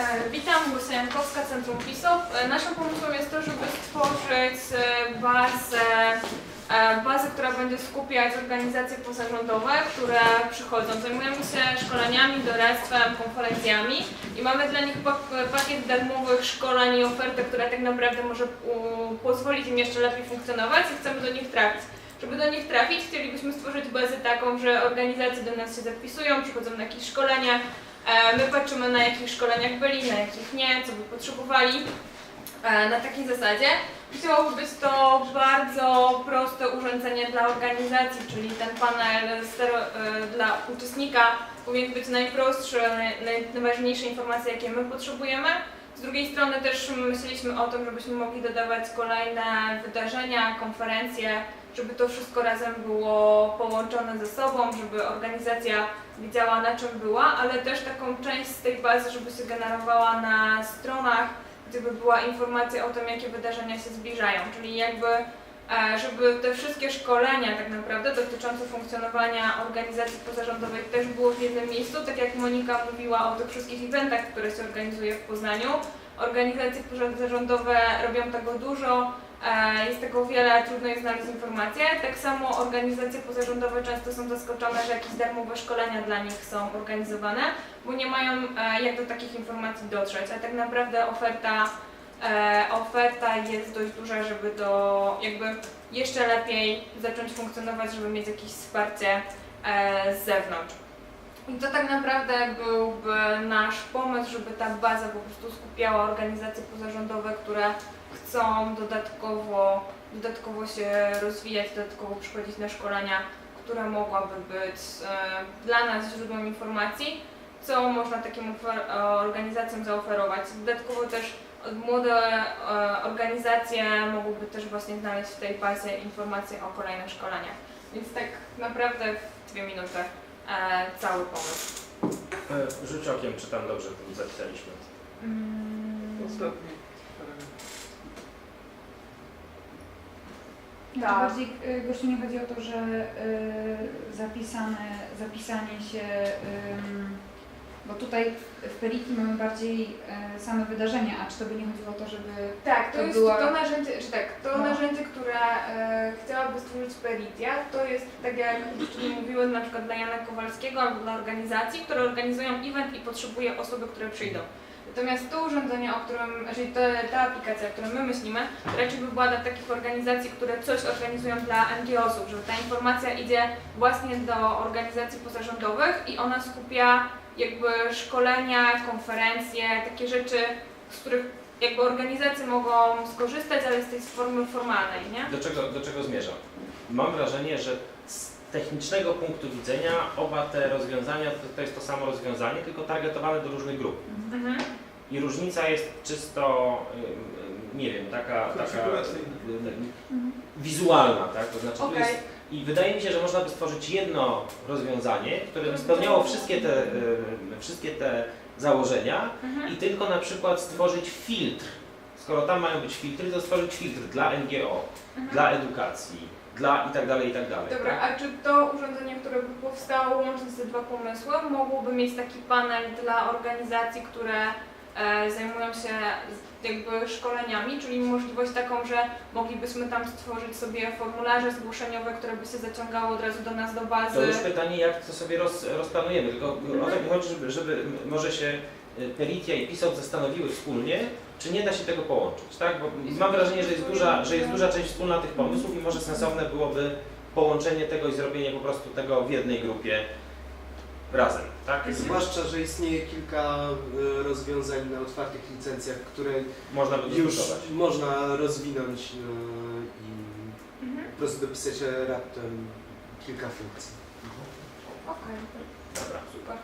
E, Witam, Gusia Jankowska, Centrum PISOP. E, Naszym pomysłem jest to, żeby stworzyć e, bazę, bazę, która będzie skupiać organizacje pozarządowe, które przychodzą. Zajmujemy się szkoleniami, doradztwem, konferencjami i mamy dla nich pak- pakiet darmowych szkoleń i ofertę, która tak naprawdę może pozwolić im jeszcze lepiej funkcjonować i chcemy do nich trafić. Żeby do nich trafić, chcielibyśmy stworzyć bazę taką, że organizacje do nas się zapisują, przychodzą na jakieś szkolenia, My patrzymy na jakich szkoleniach byli, na jakich nie, co by potrzebowali. E, Na takiej zasadzie. Chciałoby być to bardzo proste urządzenie dla organizacji, czyli ten panel e, dla uczestnika powinien być najprostszy, naj, naj- najważniejsze informacje, jakie my potrzebujemy. Z drugiej strony też myśleliśmy o tym, żebyśmy mogli dodawać kolejne wydarzenia, konferencje, żeby to wszystko razem było połączone ze sobą, żeby organizacja widziała na czym była, ale też taką część z tej bazy, żeby się generowała na stronach, gdzie by była informacja o tym, jakie wydarzenia się zbliżają, czyli jakby żeby te wszystkie szkolenia tak naprawdę dotyczące funkcjonowania organizacji pozarządowych też było w jednym miejscu, tak jak Monika mówiła o tych wszystkich eventach, które się organizuje w Poznaniu. Organizacje pozarządowe robią tego dużo, e, jest tego wiele, trudno jest znaleźć informacje. Tak samo organizacje pozarządowe często są zaskoczone, że jakieś darmowe szkolenia dla nich są organizowane, bo nie mają e, jak do takich informacji dotrzeć, a tak naprawdę oferta, e, oferta jest dość duża, żeby do jakby jeszcze lepiej zacząć funkcjonować, żeby mieć jakieś wsparcie e, z zewnątrz. I to tak naprawdę byłby nasz pomysł, żeby ta baza po prostu skupiała organizacje pozarządowe, które chcą dodatkowo, dodatkowo się rozwijać, dodatkowo przychodzić na szkolenia, które mogłaby być e, dla nas źródłem informacji, co można takim e, organizacjom zaoferować. Dodatkowo też e, młode e, organizacje mogłyby też właśnie znaleźć w tej bazie informacje o kolejnych szkoleniach. Więc tak naprawdę w dwie minuty e, cały pomysł. Rzuć okiem, czy tam dobrze to zapisaliśmy. Mm, Ostatni. No, Tak. bardziej y, gościu nie chodzi o to, że y, zapisane, zapisanie się, ym, bo tutaj w Periki mamy bardziej y, same wydarzenia, a czy to by nie chodziło o to, żeby Tak, to, To jest była- to narzędzie, czy tak, to No. narzędzie, które e, chciałaby stworzyć Peritia, to jest tak jak dziewczyny mówiły na przykład dla Jana Kowalskiego albo dla organizacji, które organizują event i potrzebuje osoby, które przyjdą. Natomiast to urządzenie, o którym, czyli to, ta aplikacja, o której my myślimy, raczej by była dla takich organizacji, które coś organizują dla NGO-sów, że ta informacja idzie właśnie do organizacji pozarządowych i ona skupia jakby szkolenia, konferencje, takie rzeczy, z których jakby organizacje mogą skorzystać, ale z tej formy formalnej, nie? Do czego, do czego zmierzam? Mam wrażenie, że z technicznego punktu widzenia oba te rozwiązania to, to jest to samo rozwiązanie, tylko targetowane do różnych grup. Mhm. I różnica jest czysto, nie wiem, taka, taka wizualna, tak? To znaczy jest, I wydaje mi się, że można by stworzyć jedno rozwiązanie, które by spełniało wszystkie te, wszystkie te założenia, Mhm. i tylko na przykład stworzyć filtr. Skoro tam mają być filtry, to stworzyć filtr dla NGO, Mhm. dla edukacji, dla i tak dalej, i tak dalej. Dobra, tak? a czy to urządzenie, które by powstało łącząc te dwa pomysły, mogłoby mieć taki panel dla organizacji, które zajmują się jakby szkoleniami, czyli możliwość taką, że moglibyśmy tam stworzyć sobie formularze zgłoszeniowe, które by się zaciągało od razu do nas do bazy. To już pytanie, jak to sobie roz, rozplanujemy, tylko o to mi chodzi, żeby, żeby może się y, Peritia i PISOP zastanowiły wspólnie, czy nie da się tego połączyć, tak? Bo mam wrażenie, że jest duża, że jest duża część wspólna tych pomysłów i może sensowne byłoby połączenie tego i zrobienie po prostu tego w jednej grupie razem, tak? Zwłaszcza, że istnieje kilka y, rozwiązań na otwartych licencjach, które Można by już dyskutować. można rozwinąć y, i Mhm. po prostu dopisać raptem kilka funkcji. Okej, Dobra. super.